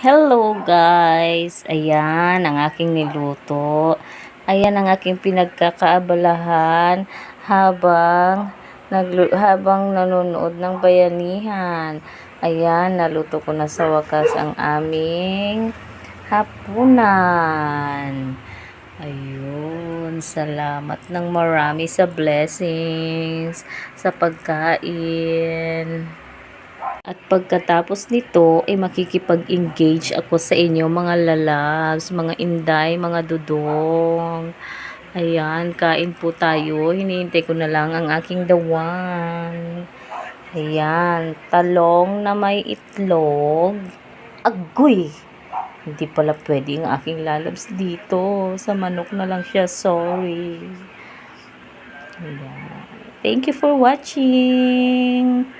Hello guys! Ayan ang aking niluto. Ayan ang aking pinagkakaabalahan habang naglu habang nanonood ng bayanihan. Ayan, naluto ko na sa wakas ang aming hapunan. Ayun, salamat ng marami sa blessings, sa pagkain. At pagkatapos nito, ay makikipag-engage ako sa inyo mga lalabs, mga inday, mga dudong. Ayan, kain po tayo. Hinihintay ko na lang ang aking dawan. Ayan, talong na may itlog. Agoy! Hindi pala pwede ang aking lalabs dito. Sa manok na lang siya, sorry. Ayan. Thank you for watching.